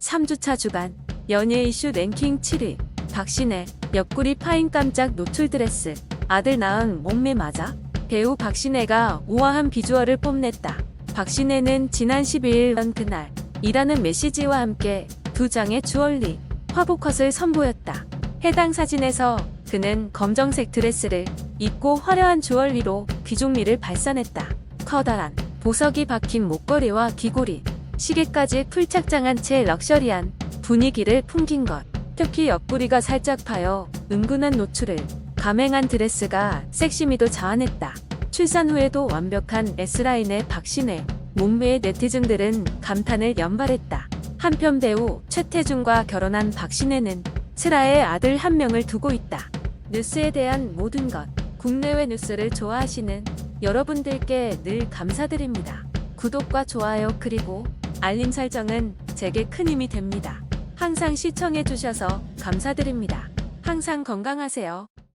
3주차 주간 연예 이슈 랭킹 7위 박신혜 옆구리 파인 깜짝 노출 드레스 아들 낳은 몸매 맞아? 배우 박신혜가 우아한 비주얼을 뽐냈다. 박신혜는 지난 12일 연 그날 이라는 메시지와 함께 두 장의 주얼리 화보컷을 선보였다. 해당 사진에서 그는 검정색 드레스를 입고 화려한 주얼리로 귀종미를 발산했다. 커다란 보석이 박힌 목걸이와 귀고리, 시계까지 풀착장한 채 럭셔리한 분위기를 풍긴 것. 특히 옆구리가 살짝 파여 은근한 노출을 감행한 드레스가 섹시미도 자아냈다. 출산 후에도 완벽한 S라인의 박신혜, 몸매에 네티즌들은 감탄을 연발했다. 한편 배우 최태준과 결혼한 박신혜는 슬아의 아들 한 명을 두고 있다. 뉴스에 대한 모든 것, 국내외 뉴스를 좋아하시는 여러분들께 늘 감사드립니다. 구독과 좋아요 그리고 알림 설정은 제게 큰 힘이 됩니다. 항상 시청해주셔서 감사드립니다. 항상 건강하세요.